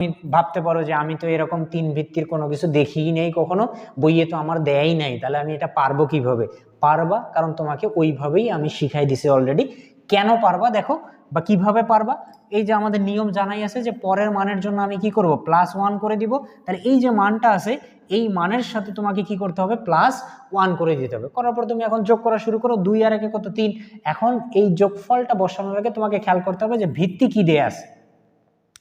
তুমি ভাবতে পারো যে আমি তো এরকম তিন ভিত্তির কোনো কিছু দেখিই নেই কখনো, বইয়ে তো আমার দেয়াই নাই, তাহলে আমি এটা পারব কীভাবে? পারবা, কারণ তোমাকে ওইভাবেই আমি শিখাই দিছি অলরেডি কেন পারবা দেখো, বা কীভাবে পারবা? এই যে আমাদের নিয়ম জানাই আছে যে পরের মানের জন্য আমি কি করব? প্লাস ওয়ান করে দিব। তাহলে এই যে মানটা আছে, এই মানের সাথে তোমাকে কি করতে হবে? প্লাস ওয়ান করে দিতে হবে। করার পর তুমি এখন যোগ করা শুরু করো, দুই আর একে কত? তিন। এখন এই যোগফলটা বসানোর আগে তোমাকে খেয়াল করতে হবে যে ভিত্তি কি দেয়া আছে।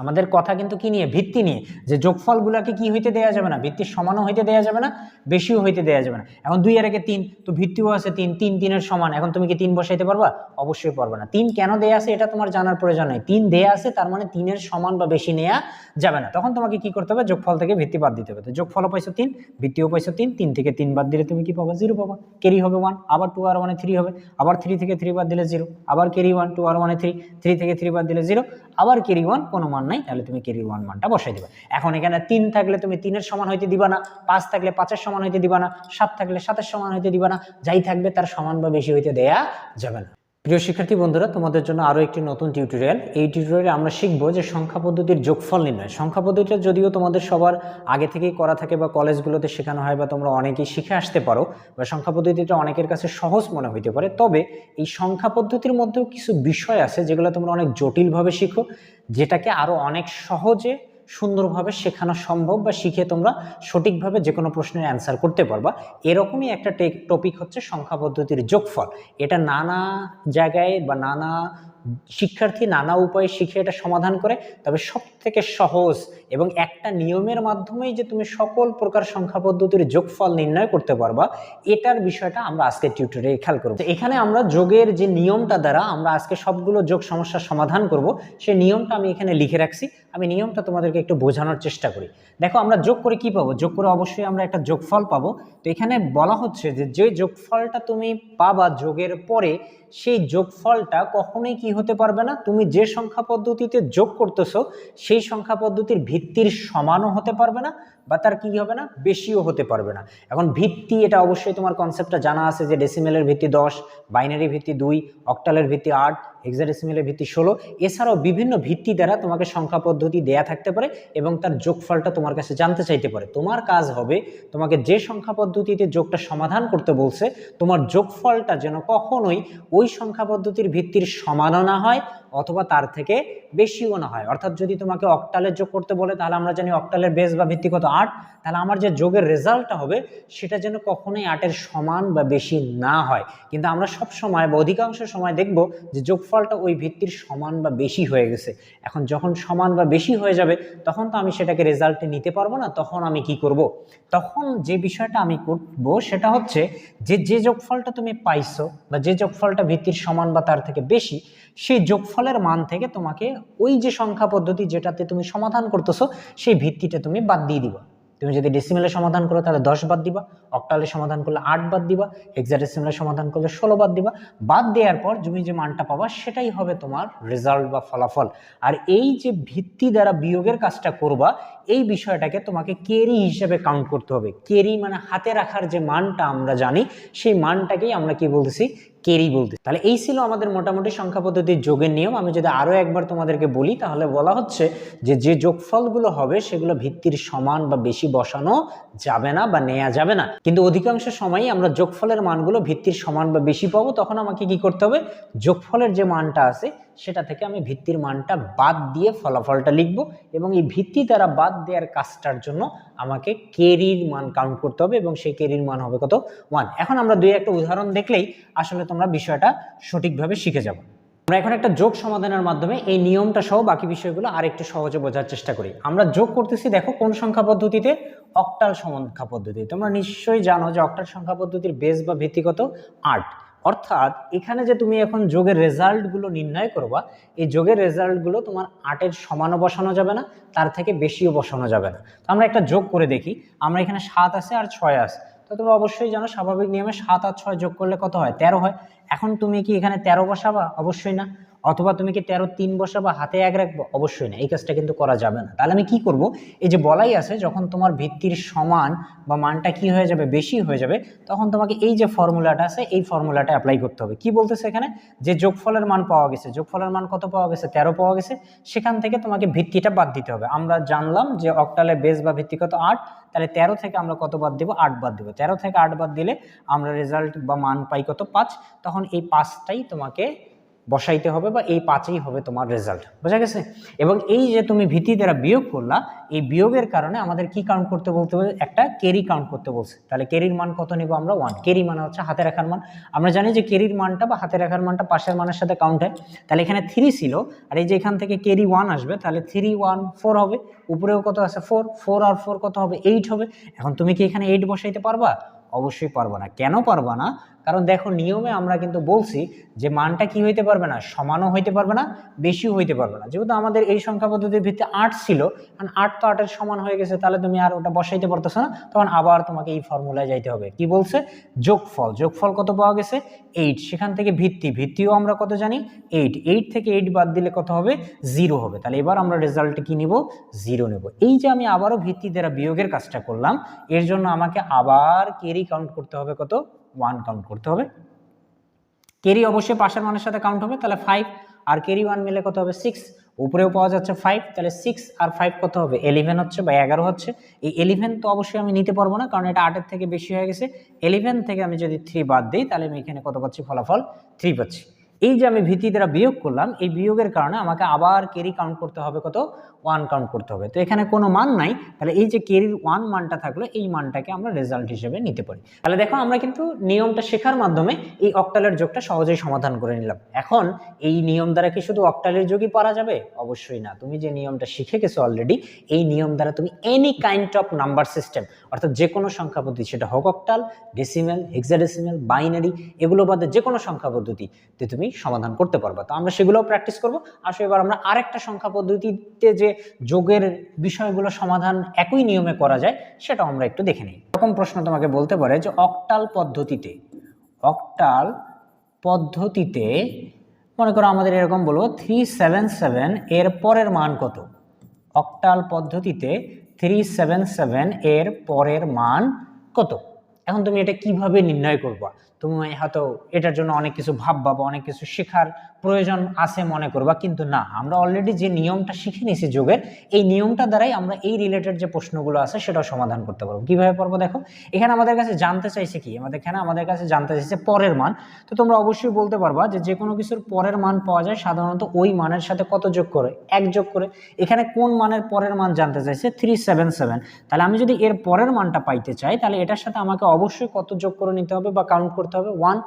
আমাদের কথা কিন্তু কি নিয়ে? ভিত্তি নিয়ে। যে যোগফলগুলোকে কি হইতে দেওয়া যাবে না? ভিত্তির সমানও হইতে দেওয়া যাবে না, বেশিও হইতে দেওয়া যাবে না। এখন দুই আর একে তিন, তো ভিত্তিও আছে তিন। তিন তিনের সমান। এখন তুমি কি তিন বসাইতে পারবা? অবশ্যই পারবে না। তিন কেন দেয়া আছে এটা তোমার জানার প্রয়োজন নেই। তিন দেয়া আছে, তার মানে তিনের সমান বা বেশি নেওয়া যাবে না। তখন তোমাকে কি করতে হবে? যোগফল থেকে ভিত্তি বাদ দিতে হবে। তো যোগফলও পাইছো তিন, ভিত্তিও পাইছো তিন। তিন থেকে তিন বাদ দিলে তুমি কি পাবা? জিরো পাবা। কেরি হবে ওয়ান আবার টু আর ওয়ানে থ্রি হবে। আবার থ্রি থেকে থ্রি বাদ দিলে জিরো আবার কেরি ওয়ান টু আর ওয়ানে থ্রি থ্রি থেকে থ্রি বাদ দিলে জিরো আবার কেরি ওয়ান কোনো মান নাই, তাহলে তুমি কেরি ওয়ান মানটা বসাই দেবে। এখন এখানে তিন থাকলে তুমি তিনের সমান হইতে দিবা না, পাঁচ থাকলে পাঁচের সমান হইতে দিবা না, সাত থাকলে সাতের সমান হইতে দিবা না, যাই থাকবে তার সমান বা বেশি হইতে দেয়া যাবে না। প্রিয় শিক্ষার্থী বন্ধুরা, তোমাদের জন্য আরও একটি নতুন টিউটোরিয়াল এই টিউটোরিয়ালে আমরা শিখব যে সংখ্যা পদ্ধতির যোগফল নির্ণয়। সংখ্যা পদ্ধতিটা যদিও তোমাদের সবার আগে থেকেই করা থাকে বা কলেজগুলোতে শেখানো হয় বা তোমরা অনেকেই শিখে আসতে পারো, বা সংখ্যা পদ্ধতিটা অনেকের কাছে সহজ মনে হইতে পারে। তবে এই সংখ্যা পদ্ধতির মধ্যেও কিছু বিষয় আছে যেগুলো তোমরা অনেক জটিলভাবে শিখো, যেটাকে আরও অনেক সহজে সুন্দরভাবে শেখানো সম্ভব বা শিখে তোমরা সঠিকভাবে যে কোনো প্রশ্নের অ্যান্সার করতে পারবা। এরকমই একটা টপিক হচ্ছে সংখ্যা পদ্ধতির যোগফল। এটা নানা জায়গায় বা নানা শিক্ষার্থী নানা উপায়ে শিখে এটা সমাধান করে, তবে সব থেকে সহজ এবং একটা নিয়মের মাধ্যমেই যে তুমি সকল প্রকার সংখ্যা পদ্ধতির যোগফল নির্ণয় করতে পারবা, এটার বিষয়টা আমরা আজকে টিউটোরিয়ালে খেয়াল করব। এখানে আমরা যোগের যে নিয়মটা দ্বারা আমরা আজকে সবগুলো যোগ সমস্যার সমাধান করব, সেই নিয়মটা আমি এখানে লিখে রাখছি। আমি নিয়মটা তোমাদেরকে একটু বোঝানোর চেষ্টা করি। দেখো, আমরা যোগ করে কি পাবো? যোগ করে অবশ্যই আমরা একটা যোগফল পাবো। তো এখানে বলা হচ্ছে যে যে যোগফলটা তুমি পাবা যোগের পরে, সেই যোগফলটা কখনোই কি হতে পারবে না। তুমি যে সংখ্যা পদ্ধতিতে যোগ করতেছো, সেই সংখ্যা পদ্ধতির ভিত্তির সমানও হতে পারবে না। বা তার কি হবে না? বেশিও হতে পারবে না। এখন ভিত্তি, এটা অবশ্যই তোমার কনসেপ্টটা জানা আছে যে ডেসিমেলের ভিত্তি দশ বাইনারি ভিত্তি দুই অক্টালের ভিত্তি আট হেক্সাডেসিমেলের ভিত্তি ষোলো। এছাড়াও বিভিন্ন ভিত্তি দ্বারা তোমাকে সংখ্যা পদ্ধতি দেয়া থাকতে পারে এবং তার যোগফলটা তোমার কাছে জানতে চাইতে পারে। তোমার কাজ হবে তোমাকে যে সংখ্যা পদ্ধতিতে যোগটা সমাধান করতে বলছে, তোমার যোগফলটা যেন কখনোই ওই সংখ্যা পদ্ধতির ভিত্তির সমানও না হয় অথবা তার থেকে বেশিও না হয়। অর্থাৎ যদি তোমাকে অক্টালের যোগ করতে বলে, তাহলে আমরা জানি অক্টালের বেস বা ভিত্তি কত? আট। তাহলে আমার যে যোগের রেজাল্টটা হবে, সেটা যেন কখনোই আটের সমান বা বেশি না হয়। কিন্তু আমরা সব সময় বা অধিকাংশ সময় দেখব যে যোগফলটা ওই ভিত্তির সমান বা বেশি হয়ে গেছে। এখন যখন সমান বা বেশি হয়ে যাবে, তখন তো আমি সেটাকে রেজাল্টে নিতে পারব না, তখন আমি কি করব। তখন যে বিষয়টা আমি করব, সেটা হচ্ছে যে যে যোগফলটা তুমি পাইছো বা যে যোগফলটা ভিত্তির সমান বা তার থেকে বেশি সেই যোগফলের মান থেকে তোমাকে ওই যে সংখ্যা পদ্ধতি যেটাতে তুমি সমাধান করতেছো, সেই ভিত্তিটা তুমি বাদ দিয়ে দিবা। তুমি যদি ডেসিমেলে সমাধান করো, তাহলে দশ বাদ দিবা। অক্টালে সমাধান করলে আট বাদ দিবা। হেক্সাডেসিমেলে সমাধান করলে ষোলো বাদ দিবা। বাদ দেওয়ার পর তুমি যে মানটা পাবা, সেটাই হবে তোমার রেজাল্ট বা ফলাফল। আর এই যে ভিত্তি দ্বারা বিয়োগের কাজটা করবা এই বিষয়টাকে তোমাকে কেরি হিসেবে কাউন্ট করতে হবে। কেরি মানে হাতে রাখার যে মানটা আমরা জানি, সেই মানটাকেই আমরা কি বলতেছি? কেরি বলতে তাহলে এই ছিল আমাদের মোটামুটি সংখ্যা পদ্ধতির যোগের নিয়ম। আমি যদি আরও একবার তোমাদেরকে বলি, তাহলে বলা হচ্ছে যে যে যোগফলগুলো হবে, সেগুলো ভিত্তির সমান বা বেশি বসানো যাবে না বা নেওয়া যাবে না। কিন্তু অধিকাংশ সময়ই আমরা যোগফলের মানগুলো ভিত্তির সমান বা বেশি পাবো, তখন আমাকে কি করতে হবে? যোগফলের যে মানটা আছে সেটা থেকে আমি ভিত্তির মানটা বাদ দিয়ে ফলাফলটা লিখব এবং এই ভিত্তি দ্বারা বাদ দেওয়ার কাজটার জন্য আমাকে কেরির মান কাউন্ট করতে হবে এবং সেই কেরির মান হবে কত ওয়ান এখন আমরা দুই একটা উদাহরণ দেখলেই আসলে তোমরা বিষয়টা সঠিকভাবে শিখে যাব। আমরা এখন একটা যোগ সমাধানের মাধ্যমে এই নিয়মটা সহ বাকি বিষয়গুলো আর একটু সহজে বোঝার চেষ্টা করি। আমরা যোগ করতেছি, দেখো, কোন সংখ্যা পদ্ধতিতে? অক্টাল সংখ্যা পদ্ধতি। তোমরা নিশ্চয়ই জানো যে অক্টাল সংখ্যা পদ্ধতির বেস বা ভিত্তিগত আট। অর্থাৎ এখানে যে তুমি এখন যোগের রেজাল্টগুলো নির্ণয় করবা, এই যোগের রেজাল্টগুলো তোমার আটের সমানও বসানো যাবে না, তার থেকে বেশিও বসানো যাবে না। তো আমরা একটা যোগ করে দেখি, আমরা এখানে সাত আছে আর ছয় আছে। তো তোমরা অবশ্যই জানো, স্বাভাবিক নিয়মে সাত আর ছয় যোগ করলে কত হয়? তেরো হয়। এখন তুমি কি এখানে তেরো বসাবা? অবশ্যই না। অথবা তুমি কি তেরো, তিন বসাবা হাতে এক রাখব? অবশ্যই না, এই কাজটা কিন্তু করা যাবে না। তাহলে আমি কি করব? এই যে বলাই আছে, যখন তোমার ভিত্তির সমান বা মানটা কি হয়ে যাবে, বেশি হয়ে যাবে, তখন তোমাকে এই যে ফর্মুলাটা আছে, এই ফর্মুলাটা অ্যাপ্লাই করতে হবে। কি বলতেছে এখানে? যে যোগফলের মান পাওয়া গেছে। যোগফলের মান কত পাওয়া গেছে? তেরো পাওয়া গেছে। সেখান থেকে তোমাকে ভিত্তিটা বাদ দিতে হবে। আমরা জানলাম যে অক্টালের বেস বা ভিত্তি কত? আট। তাহলে তেরো থেকে আমরা কত বাদ দিব? আট বাদ দিব। তেরো থেকে আট বাদ দিলে আমরা রেজাল্ট বা মান পাই কত? পাঁচ। তখন এই পাঁচটাই তোমাকে বসাইতে হবে বা এই পাঁচেই হবে তোমার রেজাল্ট বোঝা গেছে? এবং এই যে তুমি ভিত্তি দ্বারা বিয়োগ করলা, এই বিয়োগের কারণে আমাদের কি কাউন্ট করতে বলতে হবে একটা কেরি কাউন্ট করতে বলছে। তাহলে কেরির মান কত নেব আমরা? ওয়ান কেরি মানে হচ্ছে হাতে রাখার মান। আমরা জানি যে কেরির মানটা বা হাতে রাখার মানটা পাশের মানের সাথে কাউন্ট হয়। তাহলে এখানে থ্রি ছিল। আর এই যে এখান থেকে কেরি ওয়ান আসবে, তাহলে থ্রি ওয়ান ফোর হবে। উপরেও কত আছে? ফোর ফোর আর ফোর কত হবে? এইট হবে। এখন তুমি কি এখানে এইট বসাইতে পারবা? অবশ্যই পারব না। কেন পারবা না? কারণ দেখো নিয়মে আমরা কিন্তু বলছি যে মানটা কি হইতে পারবে না, সমানও হইতে পারবে না, বেশিও হইতে পারবে না। যেহেতু আমাদের এই সংখ্যা পদ্ধতির ভিত্তি আট ছিল, কারণ আট তো আটের সমান হয়ে গেছে, তাহলে তুমি আর ওটা বসাইতে পারতেছো না, তখন আবার তোমাকে এই ফর্মুলায় যাইতে হবে। কি বলছে? যোগফল। যোগফল কত পাওয়া গেছে? এইট সেখান থেকে ভিত্তি। ভিত্তিও আমরা কত জানি? এইট এইট থেকে এইট বাদ দিলে কত হবে? জিরো হবে। তাহলে এবার আমরা রেজাল্ট কি নিব? জিরো নেব। এই যে আমি আবারও ভিত্তি দ্বারা বিয়োগের কাজটা করলাম, এর জন্য আমাকে আবার কেরি কাউন্ট করতে হবে কত? ওয়ান কাউন্ট করতে হবে। কেরি অবশ্যই পাশের মানের সাথে কাউন্ট হবে, তাহলে ফাইভ আর কেরি ওয়ান মিলে কত হবে? সিক্স উপরেও পাওয়া যাচ্ছে ফাইভ তাহলে সিক্স আর ফাইভ কত হবে? এলিভেন হচ্ছে বা এগারো হচ্ছে। এই এলিভেন তো অবশ্যই আমি নিতে পারব না, কারণ এটা আটের থেকে বেশি হয়ে গেছে। এলিভেন থেকে আমি যদি থ্রি বাদ দিই, তাহলে আমি এখানে কত পাচ্ছি? ফলাফল থ্রি পাচ্ছি। এই যে আমি ভিত্তি দ্বারা বিয়োগ করলাম, এই বিয়োগের কারণে আমাকে আবার কেরি কাউন্ট করতে হবে কত? ওয়ান কাউন্ট করতে হবে। তো এখানে কোনো মান নাই, তাহলে এই যে কেরির ওয়ান মানটা থাকল, এই মানটাকে আমরা রেজাল্ট হিসেবে নিতে পারি। তাহলে দেখো আমরা কিন্তু নিয়মটা শেখার মাধ্যমে এই অক্টালের যোগটা সহজেই সমাধান করে নিলাম। এখন এই নিয়ম দ্বারা কি শুধু অক্টালের যোগই পারা যাবে? অবশ্যই না। তুমি যে নিয়মটা শিখে গেছো অলরেডি এই নিয়ম দ্বারা তুমি any kind of number system অর্থাৎ যে কোনো সংখ্যা পদ্ধতি, সেটা হক অক্টাল ডেসিমেল হেক্সাডেসিমেল বাইনারি এগুলো বাদে যে কোনো সংখ্যা পদ্ধতিতে তুমি সমাধান করতে পারবা। তো আমরা সেগুলোও প্র্যাকটিস করব। আসলে এবার আমরা আরেকটা সংখ্যা পদ্ধতিতে যে যোগের বিষয়গুলো সমাধান একই নিয়মে করা যায়, সেটাও আমরা একটু দেখে নিই। এরকম প্রশ্ন তোমাকে বলতে পারে যে অকটাল পদ্ধতিতে অকটাল পদ্ধতিতে মনে করো আমাদের এরকম বলব থ্রি সেভেন সেভেন এর পরের মান কত? অকটাল পদ্ধতিতে থ্রি সেভেন সেভেন এর পরের মান কত? এখন তুমি এটা কীভাবে নির্ণয় করবা? তুমি হয়তো এটার জন্য অনেক কিছু ভাববা বা অনেক কিছু শেখার প্রয়োজন আছে মনে করবা, কিন্তু না। আমরা অলরেডি যে নিয়মটা শিখে নিয়েছি যোগের এই নিয়মটা দ্বারাই আমরা এই রিলেটেড যে প্রশ্নগুলো আছে সেটাও সমাধান করতে পারব। কীভাবে পারব দেখো? এখানে আমাদের কাছে জানতে চাইছে কি? আমাদের এখানে আমাদের কাছে জানতে চাইছে পরের মান। তো তোমরা অবশ্যই বলতে পারবা যে যে কোনো কিছুর পরের মান পাওয়া যায় সাধারণত ওই মানের সাথে কত যোগ করে? এক যোগ করে। এখানে কোন মানের পরের মান জানতে চাইছে? থ্রি সেভেন সেভেন তাহলে আমি যদি এর পরের মানটা পাইতে চাই, তাহলে এটার সাথে আমাকে অবশ্যই কত যোগ করে নিতে হবে বা কাউন্ট করতে হবে। ওয়ান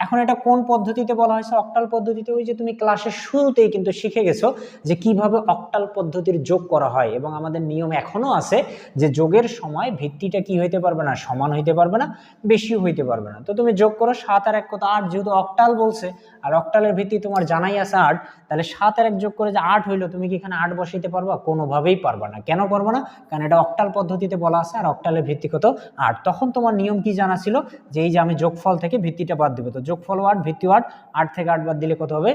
এখন এটা কোন পদ্ধতিতে বলা হয়েছে? অক্টাল পদ্ধতিতে। ওই যে তুমি ক্লাসের শুরুতেই কিন্তু শিখে গেছো যে কীভাবে অক্টাল পদ্ধতির যোগ করা হয় এবং আমাদের নিয়ম এখনও আছে যে যোগের সময় ভিত্তিটা কি হইতে পারবে না, সমান হইতে পারবে না, বেশিও হইতে পারবে না। তো তুমি যোগ করো সাত আর এক কত আট, যেহেতু অক্টাল বলছে, আর অক্টালের ভিত্তি তোমার জানাই আছে আট, তাহলে সাত আর এক যোগ করে যে আট হইল, তুমি কি এখানে আট বসাইতে পারবা? কোনোভাবেই পারবা না। কেন পারব না? কারণ এটা অক্টাল পদ্ধতিতে বলা আছে, আর অক্টালের ভিত্তি কত? আট। তখন তোমার নিয়ম কি জানা ছিল? যে এই যে আমি যোগফল থেকে ভিত্তিটা বাদ দেবো। তো যোগফল ওয়ার্ড ভিত্তি আট আট থেকে আট বাদ দিলে কত হবে?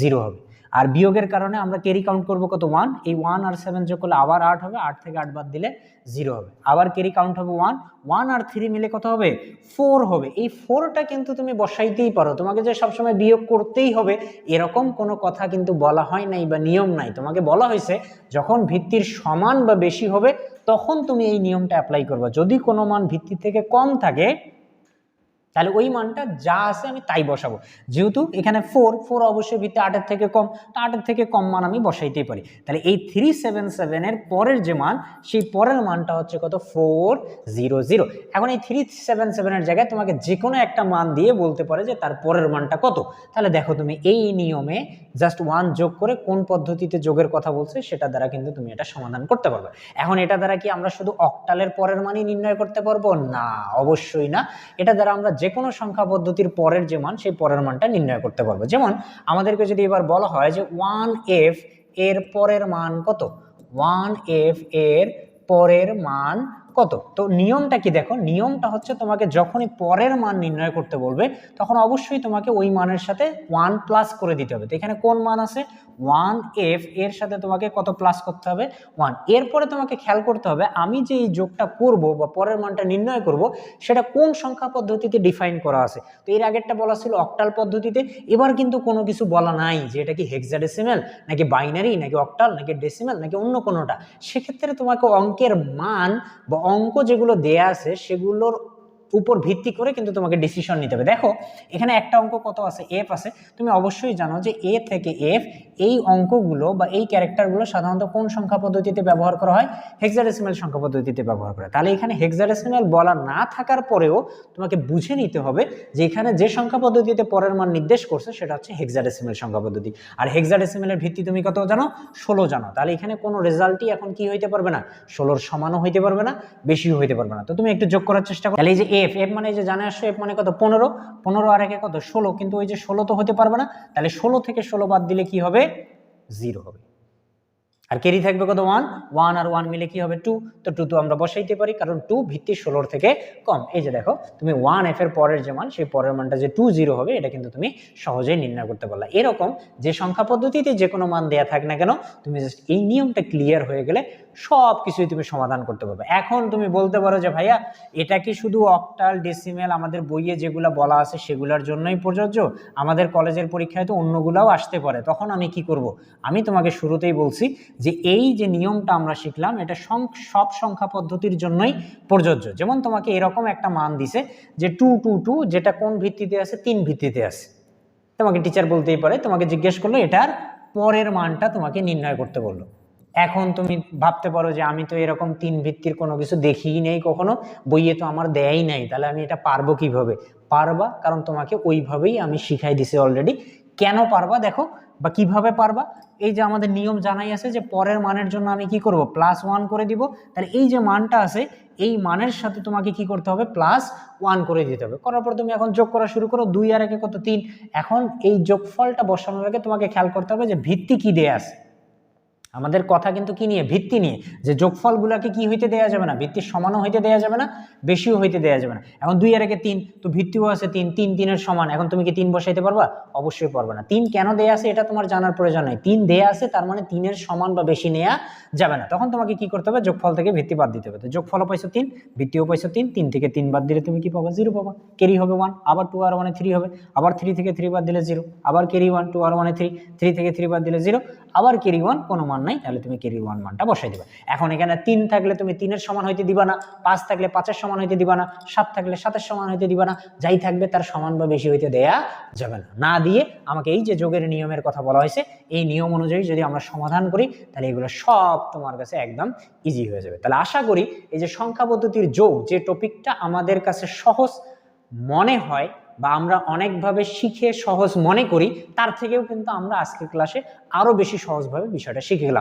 জিরো হবে। আর বিয়োগের কারণে আমরা ক্যারি কাউন্ট করব কত? ওয়ান এই ওয়ান আর সেভেন যোগ করলে আবার আট হবে, আট থেকে আট বাদ দিলে জিরো হবে। আবার ক্যারি কাউন্ট হবে ওয়ান ওয়ান আর থ্রি মিলে কত হবে? ফোর হবে। এই ফোরটা কিন্তু তুমি বসাইতেই পারো। তোমাকে যে সবসময় বিয়োগ করতেই হবে, এরকম কোনো কথা কিন্তু বলা হয় নাই বা নিয়ম নাই। তোমাকে বলা হয়েছে, যখন ভিত্তির সমান বা বেশি হবে, তখন তুমি এই নিয়মটা অ্যাপ্লাই করবে। যদি কোনো মান ভিত্তি থেকে কম থাকে তাহলে ওই মানটা যা আছে আমি তাই বসাবো। যেহেতু এখানে ফোর ফোর অবশ্যই ভিত্তি আটের থেকে কম, তো আটের থেকে কম মান আমি বসাইতেই পারি। তাহলে এই থ্রি সেভেন সেভেনের পরের যে মান, সেই পরের মানটা হচ্ছে কত? ফোর জিরো জিরো এখন এই থ্রি সেভেন সেভেনের জায়গায় তোমাকে যে কোনো একটা মান দিয়ে বলতে পারে যে তার পরের মানটা কত। তাহলে দেখো তুমি এই নিয়মে জাস্ট ওয়ান যোগ করে কোন পদ্ধতিতে যোগের কথা বলছে, সেটা দ্বারা কিন্তু তুমি এটা সমাধান করতে পারবে। এখন এটা দ্বারা কি আমরা শুধু অক্টালের পরের মানই নির্ণয় করতে পারব? না, অবশ্যই না। এটা দ্বারা আমরা যে কোনো সংখ্যা পদ্ধতির পরের যে মান, সেই পরের মানটা নির্ণয় করতে পারব। যেমন, আমাদেরকে যদি এবার বলা হয় যে ওয়ান এফ এর পরের মান কত? ওয়ান এফ এর পরের মান কত? তো নিয়মটা কি দেখো? নিয়মটা হচ্ছে তোমাকে যখনই পরের মান নির্ণয় করতে বলবে, তখন অবশ্যই তোমাকে ওই মানের সাথে ওয়ান প্লাস করে দিতে হবে। তো এখানে কোন মান আছে? ওয়ান এফ এর সাথে তোমাকে কত প্লাস করতে হবে? ওয়ান এরপরে তোমাকে খেয়াল করতে হবে, আমি যে এই যোগটা করব বা পরের মানটা নির্ণয় করব, সেটা কোন সংখ্যা পদ্ধতিতে ডিফাইন করা আছে? তো এর আগেরটা বলা ছিল অক্টাল পদ্ধতিতে, এবার কিন্তু কোনো কিছু বলা নাই যে এটা কি হেক্সাডেসিমেল নাকি বাইনারি নাকি অক্টাল নাকি ডেসিমেল নাকি অন্য কোনোটা। সেক্ষেত্রে তোমাকে অঙ্কের মান বা অঙ্ক যেগুলো দেয়া আছে সেগুলোর উপর ভিত্তি করে কিন্তু তোমাকে ডিসিশন নিতে হবে। দেখো, এখানে একটা অঙ্ক কত আছে? এফ আছে। তুমি অবশ্যই জানো যে এ থেকে এফ এই অঙ্কগুলো বা এই ক্যারেক্টারগুলো সাধারণত কোন সংখ্যা পদ্ধতিতে ব্যবহার করা হয়? হেক্সাডেসিমাল সংখ্যা পদ্ধতিতে ব্যবহার করা। তাহলে এখানে হেক্সাডেসিমাল বলা না থাকার পরেও তোমাকে বুঝে নিতে হবে যে এখানে যে সংখ্যা পদ্ধতিতে পরের মান নির্দেশ করছে সেটা হচ্ছে হেক্সাডেসিমাল সংখ্যা পদ্ধতি। আর হেক্সাডেসিমালের ভিত্তি তুমি কত জানো? ষোলো জানো। তাহলে এখানে কোনো রেজাল্টই এখন কি হইতে পারবে না? ষোলোর সমানও হইতে পারবে না, বেশিও হইতে পারবে না। তো তুমি একটু যোগ করার চেষ্টা করো। তাহলে এই যে এফ এফ মানে যে জানে আসছো এফ মানে কত? পনেরো। পনেরো আর একে কত? ষোলো। কিন্তু ওই যে ষোলো তো হতে পারবে না। তাহলে ষোলো থেকে ষোলো বাদ দিলে কি হবে? জিরো হবে। আর কেরি থাকবে কত? ওয়ান ওয়ান আর ওয়ান মিলে কি হবে? টু তো টু তো আমরা বসাইতে পারি, কারণ টু ভিত্তি ষোলোর থেকে কম। এই যে দেখো, তুমি ওয়ান এফ এর পরের যে মান, সেই পরের মানটা যে টু জিরো হবে, এটা কিন্তু তুমি সহজেই নির্ণয় করতে পারলা। এরকম যে সংখ্যা পদ্ধতিতে যে কোনো মান দেয়া থাক না কেন, তুমি জাস্ট এই নিয়মটা ক্লিয়ার হয়ে গেলে সব কিছুই তুমি সমাধান করতে পারবে। এখন তুমি বলতে পারো যে, ভাইয়া, এটা কি শুধু অক্টাল ডেসিমেল আমাদের বইয়ে যেগুলো বলা আছে সেগুলোর জন্যই প্রযোজ্য? আমাদের কলেজের পরীক্ষায় তো অন্যগুলাও আসতে পারে। তখন আমি কি করব? আমি তোমাকে শুরুতেই বলছি যে, এই যে নিয়মটা আমরা শিখলাম, এটা সব সংখ্যা পদ্ধতির জন্যই প্রযোজ্য। যেমন তোমাকে এরকম একটা মান দিছে যে, টু টু টু যেটা কোন ভিত্তিতে আছে? তিন ভিত্তিতে আছে। তোমাকে টিচার বলতেই পারে। তোমাকে জিজ্ঞেস করল, এটার পরের মানটা তোমাকে নির্ণয় করতে বলল। এখন তুমি ভাবতে পারো যে আমি তো এরকম তিন ভিত্তির কোনো কিছু দেখিই নেই কখনো, বইয়ে তো আমার দেয়াই নাই, তাহলে আমি এটা পারব কীভাবে? পারবা, কারণ তোমাকে ওইভাবেই আমি শিখাই দিছি অলরেডি কেন পারবা দেখো, বা কীভাবে পারবা? এই যে আমাদের নিয়ম জানাই আছে যে পরের মানের জন্য আমি কি করব? প্লাস ওয়ান করে দিব। তাহলে এই যে মানটা আছে, এই মানের সাথে তোমাকে কি করতে হবে? প্লাস ওয়ান করে দিতে হবে। করার পর তুমি এখন যোগ করা শুরু করো, দুই আর একে কত? তিন। এখন এই যোগফলটা বসানোর আগে তোমাকে খেয়াল করতে হবে যে ভিত্তি কি দেয়া আছে। আমাদের কথা কিন্তু কি নিয়ে? ভিত্তি নিয়ে। যে যোগফলগুলোকে কি হইতে দেওয়া যাবে না? ভিত্তির সমানও হইতে দেওয়া যাবে না, বেশিও হইতে দেওয়া যাবে না। এখন দুই আর একে তিন, তো ভিত্তিও আছে তিন তিন তিনের সমান। এখন তুমি কি তিন বসাইতে পারবা? অবশ্যই পারবে না। তিন কেন দেয়া আছে এটা তোমার জানার প্রয়োজন নাই। তিন দেয়া আছে, তার মানে তিনের সমান বা বেশি নেওয়া যাবে না। তখন তোমাকে কি করতে হবে? যোগফল থেকে ভিত্তি বাদ দিতে হবে। তো যোগফলও পাইছো তিন, ভিত্তিও পাইছো তিন তিন থেকে তিন বাদ দিলে তুমি কি পাবা? জিরো পাবা। কেরি হবে ওয়ান আবার টু আর ওয়ানে থ্রি হবে। আবার থ্রি থেকে থ্রি বাদ দিলে জিরো আবার কেরি ওয়ান টু আর ওয়ানে থ্রি থ্রি থেকে থ্রি বাদ দিলে জিরো আবার কেরি ওয়ান কোনো মান নাই তাহলে তুমি কেরি ওয়ান মানটা বসাই দিবে। এখন এখানে তিন থাকলে তুমি তিনের সমান হইতে দিবা না, পাঁচ থাকলে পাঁচের সমান হইতে দিবা না, সাত থাকলে সাতের সমান হইতে দিবা না, যাই থাকবে তার সমান বা বেশি হইতে দেয়া যাবে না। না দিয়ে আমাকে এই যে যোগের নিয়মের কথা বলা হয়েছে, এই নিয়ম অনুযায়ী যদি আমরা সমাধান করি, তাহলে এগুলো সব তোমার কাছে একদম ইজি হয়ে যাবে। তাহলে আশা করি এই যে সংখ্যা পদ্ধতির যোগ যে টপিকটা আমাদের কাছে সহজ মনে হয় বা আমরা অনেকভাবে শিখে সহজ মনে করি, তার থেকেও কিন্তু আমরা আজকের ক্লাসে আরও বেশি সহজভাবে বিষয়টা শিখে গেলাম।